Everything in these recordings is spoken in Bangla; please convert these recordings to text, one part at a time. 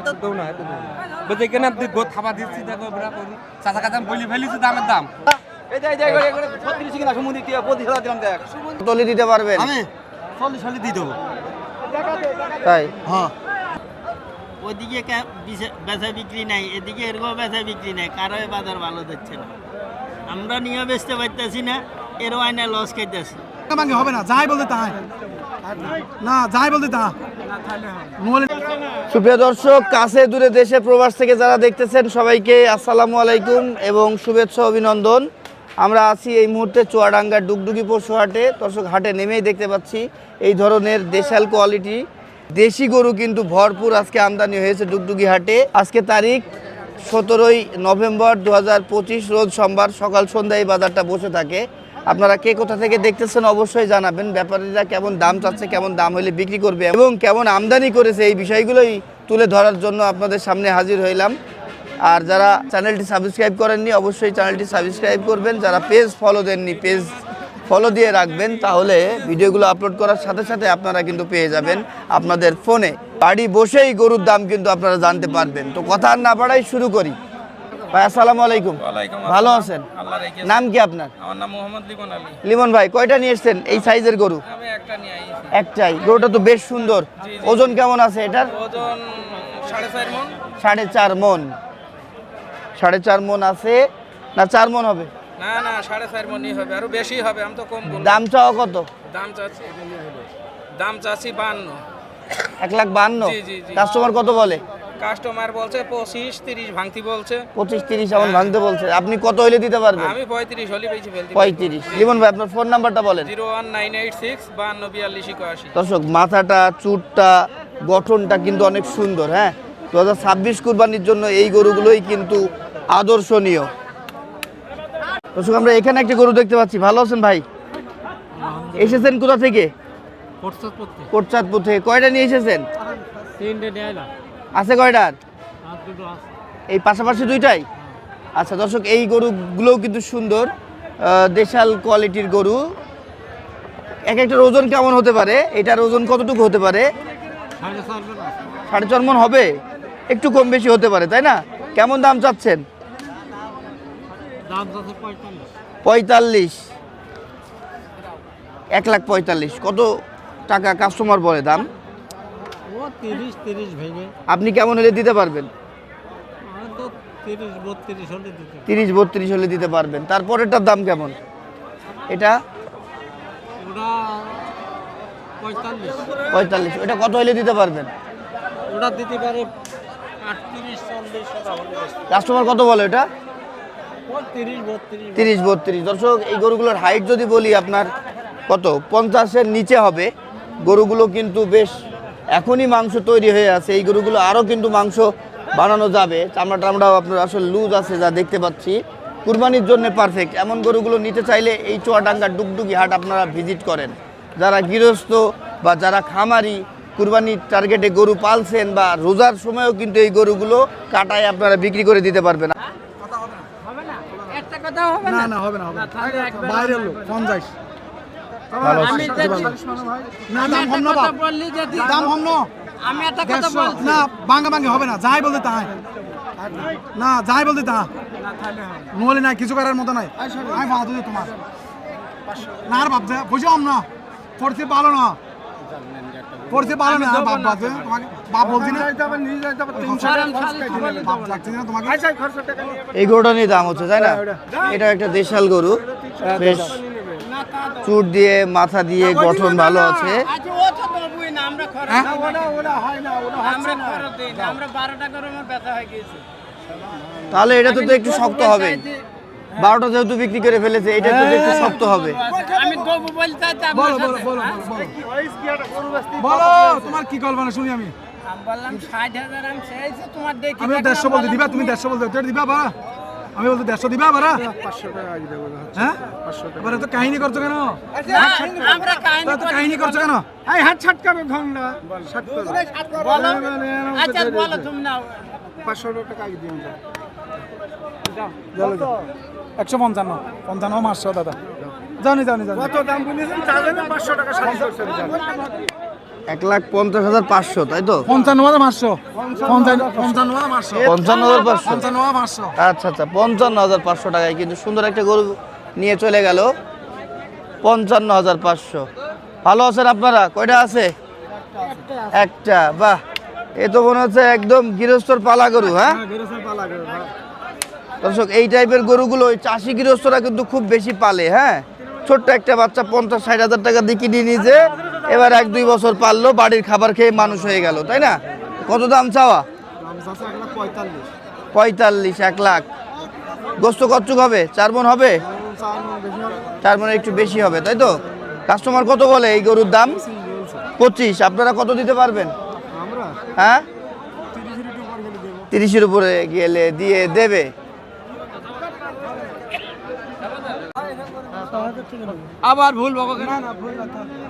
এত না বলতে কেন গোদ খাবার দিচ্ছি দেখো বড়া করি চাচা কাছে বলি ফেলিছি দামের দাম। এই যে এই যে এই করে- এই করে ছত্রিশ কিনা হাজার দিলাম দেখ। তলি দিতে পারবেন। আমি চল্লিশ হলে দিয়ে দেবো। তাই? হ্যাঁ। ওইদিকে বেচা বিক্রি নাই এদিকে এরকম বেচা বিক্রি নাই কারও বাজার ভালো যাচ্ছে না। আমরা নিয়ে বেচতে পারতেছি না এরও আইনা লস খাইতেছি। ভাঙে হবে না, যাই বলতে তাই। না, যাই বলতে তা। সুপ্রিয় দর্শক, কাছে দূরে দেশে প্রবাস থেকে যারা দেখতেছেন, সবাইকে আসসালামু আলাইকুম এবং শুভেচ্ছা, অভিনন্দন। আমরা আছি এই মুহূর্তে চুয়াডাঙ্গার ডুগডুগি পশু হাটে। দর্শক, হাটে নেমেই দেখতে পাচ্ছি এই ধরনের দেশাল কোয়ালিটি। দেশি গরু কিন্তু ভরপুর আজকে আমদানি হয়েছে ডুগডুগি হাটে। আজকে তারিখ সতেরোই নভেম্বর দু হাজার পঁচিশ, রোজ সোমবার সকাল সন্ধ্যায় বাজারটা বসে থাকে। আপনারা কে কোথা থেকে দেখতেছেন অবশ্যই জানাবেন। ব্যাপারীরা কেমন দাম চাচ্ছে, কেমন দাম হলে বিক্রি করবে এবং কেমন আমদানি করেছে এই বিষয়গুলোই তুলে ধরার জন্য আপনাদের সামনে হাজির হইলাম। আর যারা চ্যানেলটি সাবস্ক্রাইব করেননি, অবশ্যই চ্যানেলটি সাবস্ক্রাইব করবেন। যারা পেজ ফলো দেননি, পেজ ফলো দিয়ে রাখবেন, তাহলে ভিডিওগুলো আপলোড করার সাথে সাথে আপনারা কিন্তু পেয়ে যাবেন আপনাদের ফোনে। বাড়ি বসেই গরুর দাম কিন্তু আপনারা জানতে পারবেন। তো কথা না বাড়াই শুরু করি। ভাই আসসালামু আলাইকুম। ভালো আছেন? নাম কি আপনার? আমার নাম মোহাম্মদ লিমন আলী। লিমন ভাই কয়টা নিয়ে এসছেন এই সাইজের গরু? আমি একটা নিয়ে আইছি। একটাই। গরুটা তো বেশ সুন্দর। ওজন কেমন আছে এটার? ওজন সাড়ে চার মন। সাড়ে চার মন। সাড়ে চার মন আছে। না চার মন হবে? না না সাড়ে চার মনই হবে। আরও বেশি হবে আমি তো কম দাম চাওয়া কত? দাম চাচ্ছি দাম চাচ্ছি বান্ন। এক লাখ বান্ন? জি, জি, জি। কাস্টমার কত বলে? কাস্টমার বলছে পঁচিশ তিরিশ ভাঙতি বলছে। পঁচিশ তিরিশ এমন ভাঙতে বলছে। আপনি কত হইলে দিতে পারবেন? আমি পঁয়ত্রিশ হলে বেশি ফেলতে পঁয়ত্রিশ। লিমন ভাই আপনার ফোন নাম্বারটা বলেন। Zero one nine eight six বান্ন বিয়াল্লিশ একাশি দর্শক মাথাটা চুটটা গঠনটা কিন্তু অনেক সুন্দর হ্যাঁ? দু হাজার ছাব্বিশ কুরবানির জন্য এই গরুগুলোই কিন্তু আদর্শনীয়। দর্শক আমরা এখানে একটা গরু দেখতে পাচ্ছি। ভালো আছেন ভাই? এসেছেন কোথা থেকে? কোটচাঁদপুর থেকে। কয়টা নিয়ে এসেছেন? আছে কয়টার? এই পাশাপাশি দুইটাই? আচ্ছা দর্শক এই গরুগুলোও কিন্তু সুন্দর। দেশাল কোয়ালিটির গরু। এক একটার ওজন কেমন হতে পারে? এটার ওজন কতটুকু হতে পারে? সাড়ে চার মন হবে? একটু কম বেশি হতে পারে তাই না? কেমন দাম চাচ্ছেন? পঁয়তাল্লিশ। এক লাখ পঁয়তাল্লিশ। কত টাকা কাস্টমার বলে দাম? তিরিশ তিরিশ ভেঙে। আপনি কেমন হলে দিতে পারবেন? আমার তো তিরিশ বত্রিশ হলে দিতে পারবেন। তারপরেরটার দাম কেমন? এটা? পঁয়তাল্লিশ। ওটা কত হলে দিতে পারবেন? ওটা দিতে পারে কাস্টমার কত বলে বত্রিশ। তিরিশ বত্রিশ। দর্শক এই গরুগুলোর হাইট যদি বলি আপনার কত? পঞ্চাশের নিচে হবে। গরুগুলো কিন্তু বেশ এখনই মাংস তৈরি হয়ে আছে। এই গরুগুলো আরও কিন্তু মাংস বানানো যাবে। চামড়া টামড়াও আপনার আসলে লুজ আছে যা দেখতে পাচ্ছি। কুরবানির জন্য পারফেক্ট এমন গরুগুলো নিতে চাইলে এই চুয়াডাঙ্গা ডুগডুগি হাট আপনারা ভিজিট করেন। যারা গৃহস্থ বা যারা খামারি কুরবানির টার্গেটে গরু পালছেন বা রোজার সময়ও কিন্তু এই গরুগুলো কাটায় আপনারা বিক্রি করে দিতে পারবেন। না। না? হবে না? বাইরের লোক ভালো আমি না দাম কম না বাপ। বললি যদি দাম কম না আমি একটা কথা বলছি। না ভাঙা ভাঙে হবে না যাই বলতে তাই। না যাই বলতে তা নাই কিছু করার মতো নাই। আমি বাধা দিই তোমার। না আর বাপ বুঝো না। পড়তে পারো না। পড়তে পারো না বাপ বাপ তোমাকে বাপ বলছি না। বাপ লাগছে না। তোমাকে? এই গরুটা নিয়ে দাম হচ্ছে তাই না? এটা একটা দেশাল গরু। বেশ। চুট দিয়ে মাথা দিয়ে গঠন ভালো আছে। ও তো দেবই না আমরা খরচ হ্যাঁ? হয়ে তাহলে এটা তো একটু শক্ত হবে। বারোটা যেহেতু বিক্রি করে ফেলেছে এটা তো একটু শক্ত হবে। আমি দেবো বলতে চাইছি বলো বলো বলো হ্যাঁ? বলো তোমার কি কল্পনা শুনি আমি। আমি বললাম ষাট হাজার আমি চাইছি তোমার দেখি আমি দেড়শো বলতে দিবা তুমি দেড়শো বলতে দিবা বারা আমি বলতে দেড়শো দিবা বারা হ্যাঁ? এবারে তো কাহিনী করছ কেন? কাহিনী তা তো কাহিনী করছ কেন? এই হাত ছাটকাবে ঘংলা বলো আচ্ছা একশো পঞ্চান্ন। পঞ্চান্ন পাঁচশো দাদা। জানি জানি জানি কত দাম বলেছেন? পাঁচশো টাকা এক লাখ পঞ্চাশ হাজার পাঁচশো তাই তো? পঞ্চান্ন হাজার পাঁচশো। পঞ্চান্ন হাজার পাঁচশো। পঞ্চান্ন হাজার পাঁচশো। পঞ্চান্ন হাজার পাঁচশো। আচ্ছা আচ্ছা পঞ্চান্ন হাজার পাঁচশো টাকায় কিন্তু সুন্দর একটা গরু নিয়ে চলে গেল। পঞ্চান্ন হাজার পাঁচশো। ভালো আছেন আপনারা? কয়টা আছে? একটা বাহ। এ তো মনে হচ্ছে একদম গৃহস্থর পালা গরু হ্যাঁ? দর্শক এই টাইপের গরুগুলো চাষি গৃহস্থরা কিন্তু খুব বেশি পালে হ্যাঁ? ছোট্ট একটা বাচ্চা পঞ্চাশ ষাট হাজার টাকা দিয়ে কিনে নিজে এবার এক দুই বছর পারল বাড়ির খাবার খেয়ে মানুষ হয়ে গেল তাই না? কত দাম চাওয়া? পঁয়তাল্লিশ এক লাখ। গোস্ত কচ্ছুক হবে? চার মন হবে? চার মনে একটু বেশি হবে তাই তো? কাস্টমার কত বলে এই গরুর দাম? পঁচিশ। আপনারা কত দিতে পারবেন? হ্যাঁ? তিরিশের উপরে গেলে দিয়ে দেবে। আবার ভুল বাবা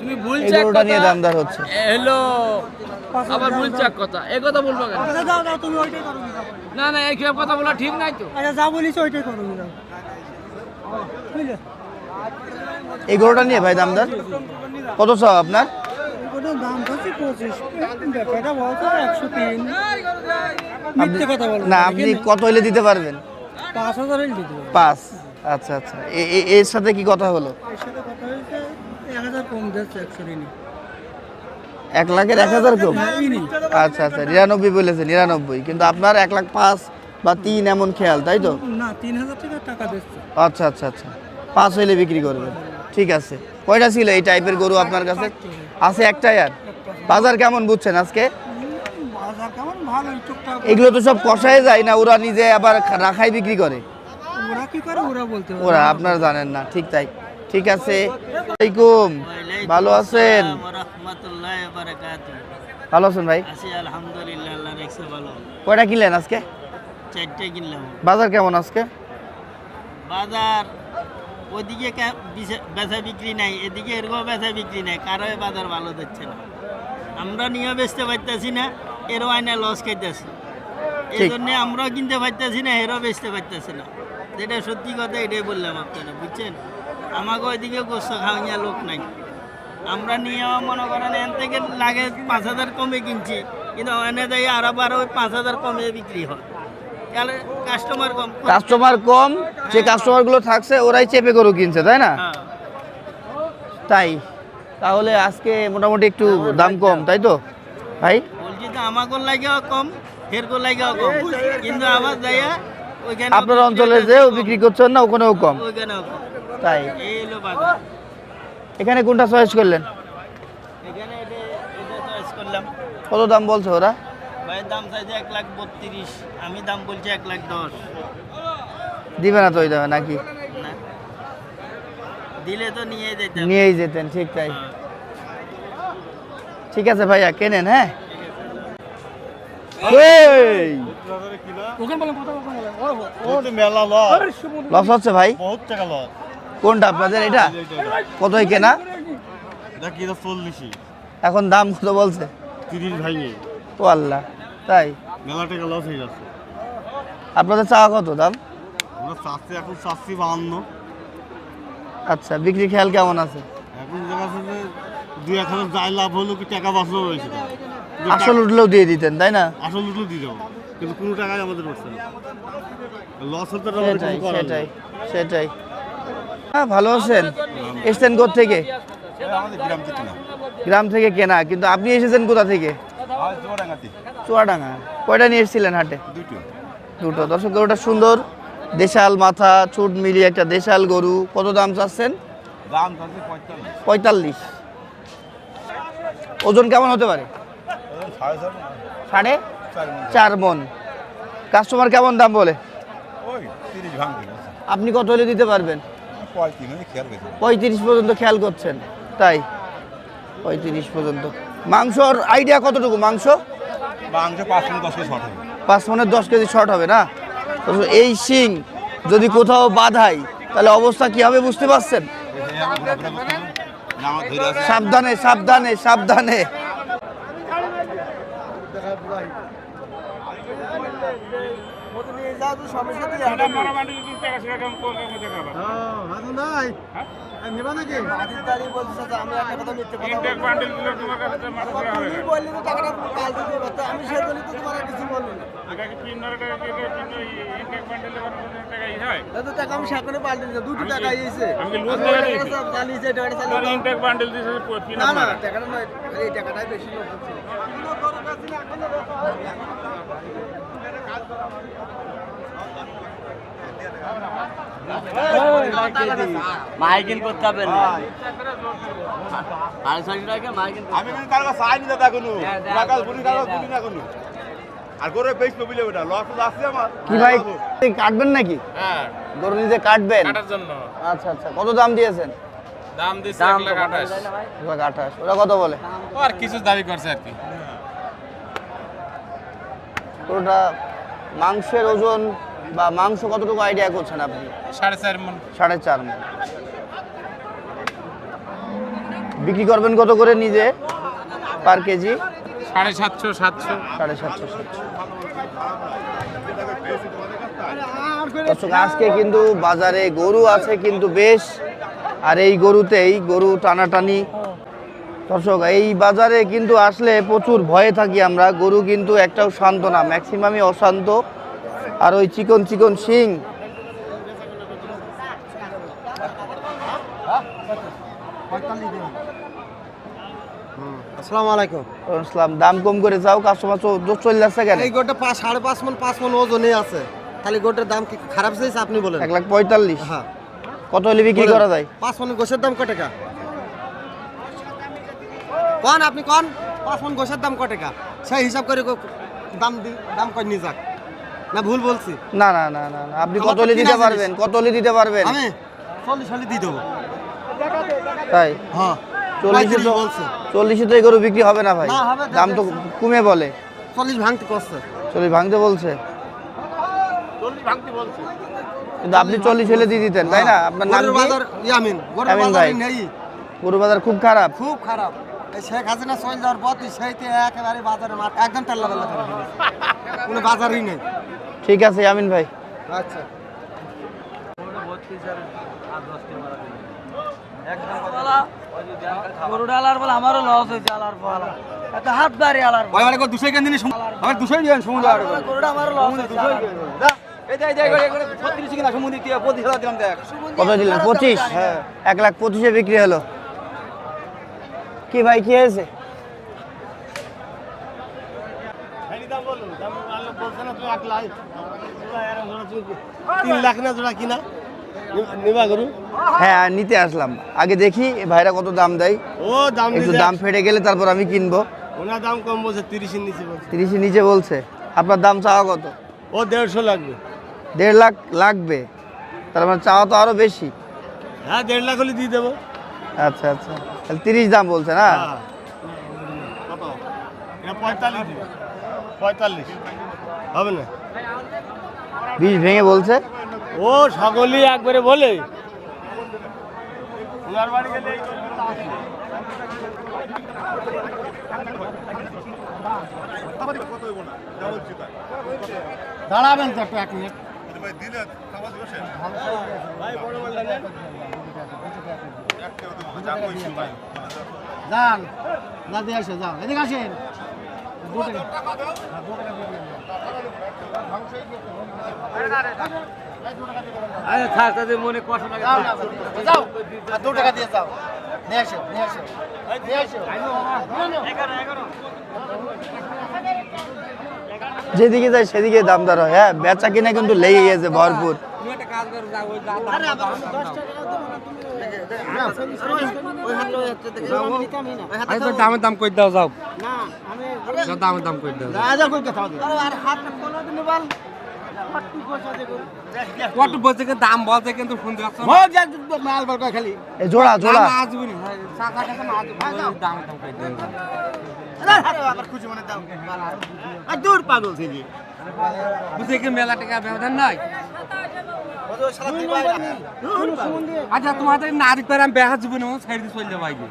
তুমি ভুল এই গরুটা নিয়ে দামদার হচ্ছে। হ্যালো আবার ভুল চাক কথা। এই কথা বলব কেন? দাও দাও তুমি ওইটাই করো না না এই সব কথা বলা ঠিক নাই তো। আচ্ছা যা বলিস ওইটাই করো এই গরুটা নিয়ে ভাই দামদার? কত চাও আপনার? আপনি- না আপনি কত হলে দিতে পারবেন? পাঁচ হাজার পাঁচ। আচ্ছা আচ্ছা। এর সাথে কি কথা হলো? এক লাখের এক হাজার কম? আচ্ছা আচ্ছা নিরানব্বই বলেছে নিরানব্বই। কিন্তু আপনার এক লাখ পাঁচ বা তিন এমন খেয়াল তাই তো? না তিন হাজার টাকা টাকা দিচ্ছে আচ্ছা আচ্ছা আচ্ছা। পাঁচ হইলে বিক্রি করবেন। ঠিক আছে। কয়টা ছিল এই টাইপের গরু আপনার কাছে? আছে একটাই আর? বাজার কেমন বুঝছেন আজকে? এগুলো তো সব কষায় যায় না ওরা নিজে আবার রাখাই বিক্রি করে। কি করে ওরা বলতে পারে ওরা আপনারা জানেন না ঠিক তাই। ঠিক আছে? ভালো আছেন? রহমতুল্লাহ বারাকাতু ভালো আছেন ভাই? আছি আলহামদুলিল্লাহ আল্লাহ রেখছে ভালো কয়টা কিনলেন আজকে? চারটে কিনলাম বাজার কেমন আজকে? বাজার ওইদিকে বেচা বিক্রি নাই এদিকে এরকম বেচা বিক্রি নাই কারোই বাজার ভালো দিচ্ছে না। আমরা নিয়ে বেচতে পারতেছি না এরও আইনা লস খাইতেছি। এই। জন্য আমরাও কিনতে পারতেছি না এরও বেচতে পারতেছি না। যেটা সত্যি কথা এটাই বললাম আপনারা বুঝছেন? আমাকে ওইদিকে গোস্ত খাওয়া লোক নাই। আমরা নিয়ে মনে করেন এন থেকে লাগে পাঁচ হাজার কমে কিনছি কিন্তু এনে দেয় আরও বারো ওই পাঁচ হাজার কমে বিক্রি হয়। তাহলে কাস্টমার কম। কাস্টমার কম যে কাস্টমারগুলো থাকছে ওরাই চেপে গরু কিনছে তাই না? হ্যাঁ। তাই তাহলে আজকে মোটামুটি একটু দাম কম তাই তো? ভাই? বলছি তো আমাকে লাগেও কম ফেরকো লাগেও কম। কিন্তু আবার যাইয়া আপনার অঞ্চলে যেও বিক্রি করছেন না ওখানেও কম? তাই? এখানে কোনটা চয়েস করলেন? কত দাম বলছে ওরা? ভাইয়ের দাম চাইছে এক লাখ বত্রিশ আমি দাম বলছি এক লাখ দশ। দিবে না তো ওই দামে নাকি? দিলে তো নিয়ে যেতাম নিয়েই যেতেন ঠিক তাই। ঠিক আছে ভাইয়া কেনেন হ্যাঁ? লস হচ্ছে ভাই? বহুত টাকা লস কোনটা আপনাদের এটা? কতই কেনা? এটা কি চল্লিশই। এখন দাম কত বলছে? তিরিশ ভাঙে। ও আল্লাহ তাই? মেলা টাকা লস হয়ে যাচ্ছে। আপনাদের চাওয়া কত দাম? আমরা চাচ্ছি এখন চাচ্ছি বাহান্ন। আচ্ছা বিক্রি খেয়াল কেমন আছে? এখন দেখা যাচ্ছে যে দুই এক হাজার যাই লাভ হলো কি টাকা বাঁচলো রয়েছে। আসল উঠলেও দিয়ে দিতেন তাই না? আসল দুটো দিয়ে দেবো। কিন্তু কোনো টাকাই আমাদের পড়ছে না। লস হতে সেটাই সেটাই সেটাই। হ্যাঁ ভালো আছেন। এসছেন থেকে গ্রাম থেকে? গ্রাম থেকে কেনা কিন্তু আপনি এসেছেন কোথা থেকে? চুয়াডাঙ্গা। কয়টা নিয়ে এসেছিলেন হাটে? দুটো। দুটো দর্শক গরুটা সুন্দর। দেশাল মাথা চুট মিলিয়ে একটা দেশাল গরু। কত দাম চাচ্ছেন? দাম পঁয়তাল্লিশ। ওজন কেমন হতে পারে? সাড়ে চার মন। কাস্টমার কেমন দাম বলে? আপনি কত হলে দিতে পারবেন? পঁয়ত্রিশ পর্যন্ত খেয়াল করছেন। তাই? পঁয়ত্রিশ পর্যন্ত। মাংসর আইডিয়া কতটুকু? মাংস? মাংস পাঁচ মিনিট দশ কেজি শর্ট হবে। পাঁচ মনের দশ কেজি শর্ট হবে না? এই শিং যদি কোথাও বাধাই তাহলে অবস্থা কি হবে বুঝতে পারছেন? এখানে আমি ঘোরাফেরা করতে হবে। না, আমার ধরে আছে সাবধানে সাবধানে সাবধানে হাজু নাই নেবা নাকি মাইকিং করতে হবে না। সাড়ে ছয়শো টাকা মাইকিং আমি কিন্তু কারও কাছে আইনি দাদা কোনো টাকা বুনি কারও বুনি না কোনো আর করে বেশ নবিলে ওটা। লস আসছে আমার। কি ভাই কাটবেন নাকি? হ্যাঁ। গরু নিজে কাটবেন? কাটার জন্য। আচ্ছা আচ্ছা। কত দাম দিয়েছেন? দাম দিচ্ছে এক লাখ আঠাশ। এক লাখ আঠাশ। ওরা কত বলে? ও আর কিছু দাবি করছে আর কি। ওটা মাংসের ওজন বা মাংস কতটুকু আইডিয়া করছেন আপনি? সাড়ে চার মন। সাড়ে চার মন। বিক্রি করবেন কত করে নিজে? পার কেজি সাড়ে সাতশো সাতশো। সাড়ে সাতশো সাতশো। দর্শক আজকে কিন্তু বাজারে গরু আছে কিন্তু বেশ আর এই গরুতেই গরু টানাটানি। দর্শক এই বাজারে কিন্তু আসলে প্রচুর ভয়ে থাকি আমরা। গরু কিন্তু একটাও শান্ত না ম্যাক্সিমামই অশান্ত। আর ওই চিকন চিকন শিং। আসসালামু আলাইকুম। দাম কম করে যাও কাস্টমার চলে যাচ্ছে কেন? এই গোটা পাঁচ সাড়ে পাঁচ মন পাঁচ মন ওজনে আছে। তাহলে গোটার দাম কি খারাপ চাইছে আপনি বলেন। এক লাখ পঁয়তাল্লিশ। হ্যাঁ। কত হলে বিক্রি বলেন। করা যায়? পাঁচ মন দাম কত টাকা? কন আপনি কন? পাঁচ মন গোছের দাম কত টাকা? সেই হিসাব করে দাম দি দাম কই নিয়ে যাক। না ভুল বলছি। না না না না আপনি কত হলে দিতে পারবেন? কত হলে দিতে পারবেন? আমি চল্লিশ হলে দিয়ে দেবো। তাই? হ্যাঁ। চল্লিশে তো বলছে। চল্লিশে তো এই গরু বিক্রি হবে না ভাই। দাম তো কমে বলে। চল্লিশ ভাঙতে করছে। চল্লিশ ভাঙতে বলছে? কিন্তু আপনি চল্লিশ হলে দিয়ে দিতেন তাই না? আপনার নাম গরুর কি? বাজার ইয়ামিন ভাই। গরু বাজার খুব খারাপ। খুব খারাপ। শেখ হাসিনা চলে যাওয়ার পর তুই সেইতে একেবারে বাজারে মাঠ একদম টাল্লা বেল্লা করে কোনো বাজারই নেই। ঠিক আছে আমিন ভাই। আচ্ছা। আমারও লস হয়েছে আলার পর এত হাত বাড়ি আলার ভাই মানে দুশো কেন দিনে আমার দুশোই সমুদ্র গরুটা আমারও লস হয়েছে কত দিলেন? পঁচিশ? হ্যাঁ। এক লাখ পঁচিশে বিক্রি হলো। কি ভাই কি হয়েছে? তিন লাখ না জোড়া কিনা? নিবা গরু? হ্যাঁ নিতে আসলাম। আগে দেখি এ ভাইরা কত দাম দেয়। ও দাম একটু দাম ফেটে গেলে তারপর আমি কিনবো। ওনার দাম কম বলছে তিরিশের নিচে বলছে। তিরিশে নিচে বলছে। আপনার দাম চাওয়া কত? ও দেড়শো লাগবে। দেড় লাখ লাগবে। তার মানে চাওয়া তো আরও বেশি। হ্যাঁ দেড় লাখ হলে দিয়ে দেবো। আচ্ছা আচ্ছা। তাহলে তিরিশ দাম বলছে না কত? পঁয়তাল্লিশ। পঁয়তাল্লিশ। হবে না? বিষ ভেঙে বলছে? ও সকলেই একবারে বলে। ওনার বাড়ি গেলে। দাঁড়াবেন তো একটু এক মিনিট। যান না দিয়ে আসে যান। এদিকে আসেন। আরে থাক তাদের মনে কষ্ট লাগে। যাও আর দু টাকা দিয়ে যাও। নিয়ে আসো নিয়ে আসো নিয়ে আসো যেদিকে যায় সেদিকে দাম দর হয় হ্যাঁ বেচা কিনা কিন্তু লেগে গেছে ভরপুর। একটা কাজ করো যাও ওই দাম দামের দাম কই দাও যাও। দামের দাম কই দাও দাম বলছে কিন্তু শুনতে পাচ্ছ ও যা মাল বার করে খালি। এ জোড়া জোড়া। দাম আসবে চাচা কাছে মাছ দামের দাম কই দাও আবার খুশি মনে দাও। আর দূর পাগল বুঝে কি মেলা টাকা ব্যবধান নাই? আচ্ছা তোমাদের নারী পারে আমি বেহা যাব না সাইড দিয়ে চলে যাব আগে।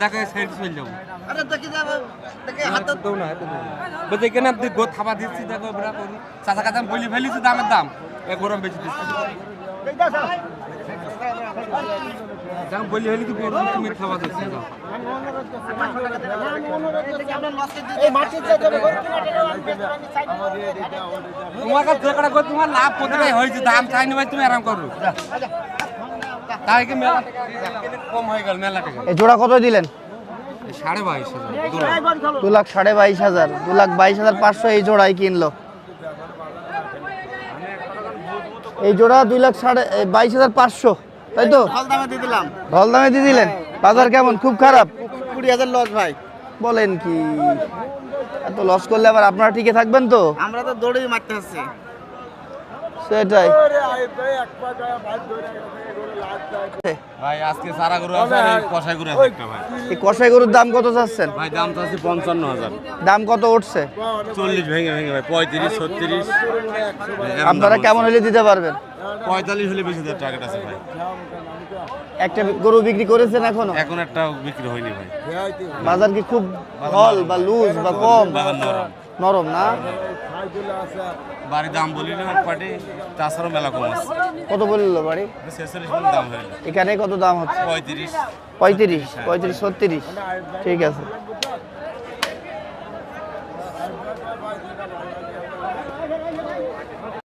দেখে সাইড দিয়ে চলে যাব। আরে কেন আপনি গোদ খাবার দিচ্ছি দেখো এবার করি চাচা কাছে বলি ফেলিছি দামের দাম। গরম বেশি দিচ্ছি। বলি তো গরম তুমি দিচ্ছি দাও। তোমার লাভ হয়েছে? দাম চাইনি ভাই তুমি আরাম করো। তাই কি মেলা কম হয়ে গেল মেলা টাকা এই জোড়া কত দিলেন? সাড়ে বাইশ হাজার দু লাখ। সাড়ে বাইশ হাজার দু লাখ বাইশ হাজার পাঁচশো এই জোড়াই কিনলো। এই জোড়া দুই লাখ সাড়ে বাইশ হাজার পাঁচশো। তাই তো। দামে দিয়ে দিলাম। ঢল দামে দিয়ে দিলেন? বাজার কেমন? খুব খারাপ? কুড়ি হাজার লস ভাই। বলেন কি? এত লস করলে আবার আপনারা টিকে থাকবেন তো? আমরা তো দৌড়েই মারতে হচ্ছে সেটাই। ভাই আজকে সারা গরু আছে এই কষাই গরু আছে একটা ভাই। এই কষাই গরুর দাম কত চাচ্ছেন? ভাই দাম তো পঞ্চান্ন হাজার। দাম কত উঠছে? চল্লিশ ভেঙে ভেঙে ভাই পঁয়ত্রিশ ছত্রিশ। আপনারা কেমন হলে দিতে পারবেন? পঁয়তাল্লিশ হলে বেশি হাজার টার্গেট আছে ভাই। একটা গরু বিক্রি করেছেন এখনও? এখন একটা বিক্রি হয়নি ভাই। বাজার কি খুব হল বা লুজ বা কম? নরম। নরম না? বাড়ি দাম বলি না পাটি তাছাড়াও মেলা কম আছে। কত বলল বাড়ি? দাম হইল এখানে কত দাম হচ্ছে? পঁয়ত্রিশ। পঁয়ত্রিশ পঁয়ত্রিশ ছত্রিশ। ঠিক আছে।